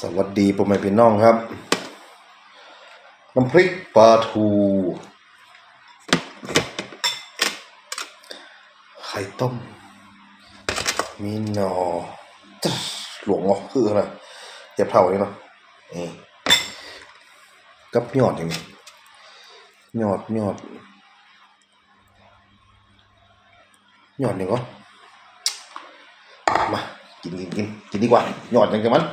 สวัสดีผมไม่เป็นน้องครับ น้ำพริกปลาทูไข่ต้ม มีหนอหลวงเหรอคืออะไรอย่าเผาเลยเนาะนี่กับยอดอย่างนี้ยอดยอดยอดหนึ่งก็มากินกินกินกินดีกว่าหยอดอย่างกับมัน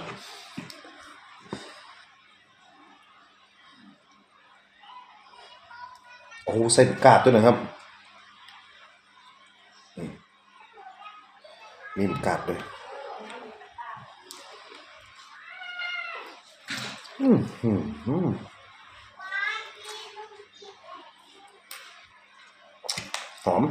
อ้โหใส่กาดด้วยนะครับอืมมีกาดด้วยอืมอืมอืมหอม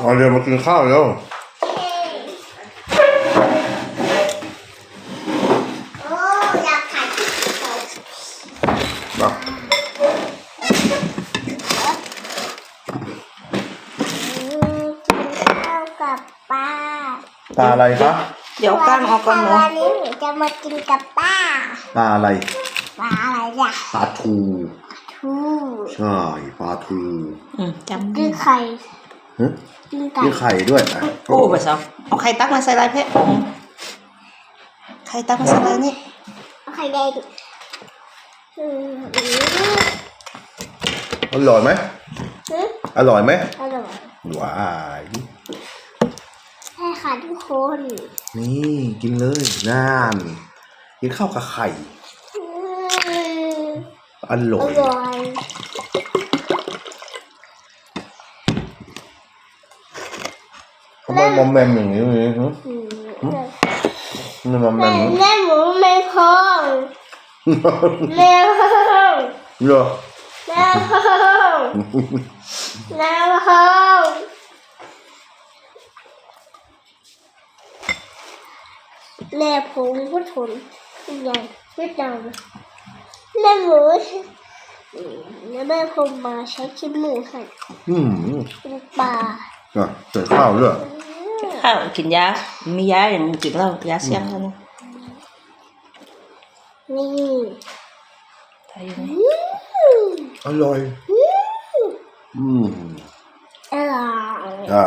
เอาเดี๋ยวมากินข้าวแล้วโอ้อยากถ่ายคลิปเขามาอืมกินข้าวกับป้าปลาอะไรคะเดี๋ยวกล้างออกก่อนหนูวันนี้หนูจะมากินกับป้าปลาอะไรปลาอะไรอะปลาทูทูใช่ปลาทูอืมจำกินไข่ฮะ กินไก่มีไข่ด้วยอะโอ้ไปสาวเอาไข่ตักมาใส่ลายเพชรอืมไข่ตักมาใส่ลายนี่เอาไข่แดงอืมอร่อยไหมอืมอร่อยไหมอร่อยหวานใช่ค่ะทุกคน นี่กินเลยน่านกินข้าวกับไข่อืมอร่ออย ร่อย ทำไมมอมแมมอย่างนี้เลยฮะอืมนี่มอมแมแม่มเหรอแม่หมูไม่พองแม่พองเหรอแม่พองแม่พองแม่ผมก็ทนใหญ่ไม่ดังแม่หมูอืมแล้วแม่ผมมาใช้ขี้มูกให้อืมเป็นปลาอะเจอข้าวด้วย ข้าวกินยามียาอย่างกินแล้วยาเสียงแล้วนี่นี่ไทยไหมอืมอร่อย อืม อร่อย อ่า